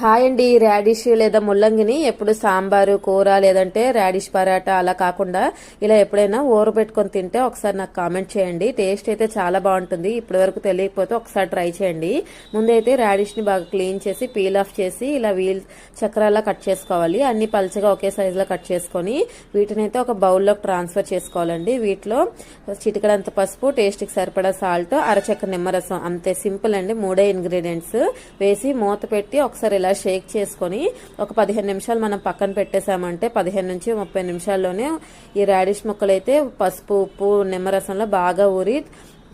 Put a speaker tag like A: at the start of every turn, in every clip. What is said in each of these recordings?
A: Hi అండి radish లేదా ముల్లంగిని ఎప్పుడు సాంబారు కూర లేదంటే రాడిష్ పరాటా అలా కాకుండా ఇలా ఎప్పుడైనా ఊరబెట్టుకొని తింటే ఒకసారి నాకు కామెంట్ చేయండి. టేస్ట్ అయితే చాలా బాగుంటుంది. ఇప్పటి వరకు తెలియకపోతే ఒకసారి ట్రై చేయండి. ముందైతే రాడిష్ని బాగా క్లీన్ చేసి పీల్ ఆఫ్ చేసి ఇలా వీల్ చక్రాలా కట్ చేసుకోవాలి. అన్ని పలచగా ఒకే సైజులో కట్ చేసుకొని వీటిని అయితే ఒక బౌల్లోకి ట్రాన్స్ఫర్ చేసుకోవాలండి. వీటిలో చిటికడంత పసుపు టేస్ట్కి సరిపడా సాల్ట్ అరచక్క నిమ్మరసం అంతే సింపుల్ అండి. మూడే ఇంగ్రీడియంట్స్ వేసి మూత పెట్టి ఒకసారి ఇలా షేక్ చేసుకొని ఒక పదిహేను నిమిషాలు మనం పక్కన పెట్టేశామంటే పదిహేను నుంచి ముప్పై నిమిషాల్లోనే ఈ రాడిష్ ముక్కలు అయితే పసుపు ఉప్పు నిమ్మరసంలో బాగా ఊరి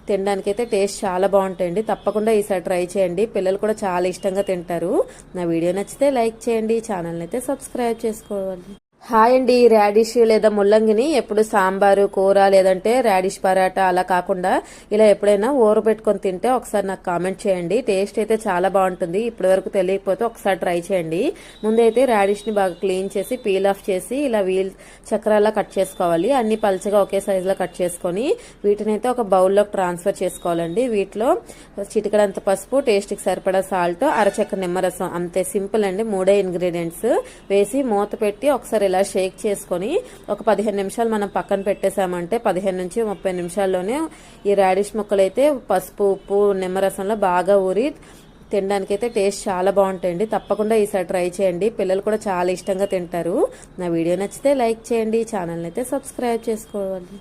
A: తినడానికి అయితే టేస్ట్ చాలా బాగుంటాయండి. తప్పకుండా ఈసారి ట్రై చేయండి. పిల్లలు కూడా చాలా ఇష్టంగా తింటారు. నా వీడియో నచ్చితే లైక్ చేయండి. ఛానల్ని అయితే సబ్స్క్రైబ్ చేసుకోవాలి హాయ్ అండి రాడిష్ లేదా ముల్లంగిని ఎప్పుడు సాంబారు కూర లేదంటే రాడిష్ పరాటా అలా కాకుండా ఇలా ఎప్పుడైనా ఊరబెట్టుకొని తింటే ఒకసారి నాకు కామెంట్ చేయండి. టేస్ట్ అయితే చాలా బాగుంటుంది. ఇప్పటి వరకు తెలియకపోతే ఒకసారి ట్రై చేయండి. ముందైతే రాడిష్ని బాగా క్లీన్ చేసి పీల్ ఆఫ్ చేసి ఇలా వీల్ చక్రాలా కట్ చేసుకోవాలి. అన్ని పల్చగా ఒకే సైజులో కట్ చేసుకొని వీటిని అయితే ఒక బౌల్లోకి ట్రాన్స్ఫర్ చేసుకోవాలండి. వీటిలో చిటికడంత పసుపు టేస్ట్కి సరిపడా సాల్ట్ అరచక్క నిమ్మరసం అంతే సింపుల్ అండి. మూడే ఇంగ్రీడియంట్స్ వేసి మూత పెట్టి ఒకసారి ఇలా షేక్ చేసుకొని ఒక పదిహేను నిమిషాలు మనం పక్కన పెట్టేసామంటే పదిహేను నుంచి ముప్పై నిమిషాల్లోనే ఈ రాడిష్ ముక్కలు అయితే పసుపు ఉప్పు నిమ్మరసంలో బాగా ఊరి తినడానికైతే టేస్ట్ చాలా బాగుంటాయండి. తప్పకుండా ఈసారి ట్రై చేయండి. పిల్లలు కూడా చాలా ఇష్టంగా తింటారు. నా వీడియో నచ్చితే లైక్ చేయండి. ఛానల్ని అయితే సబ్స్క్రైబ్ చేసుకోవాలి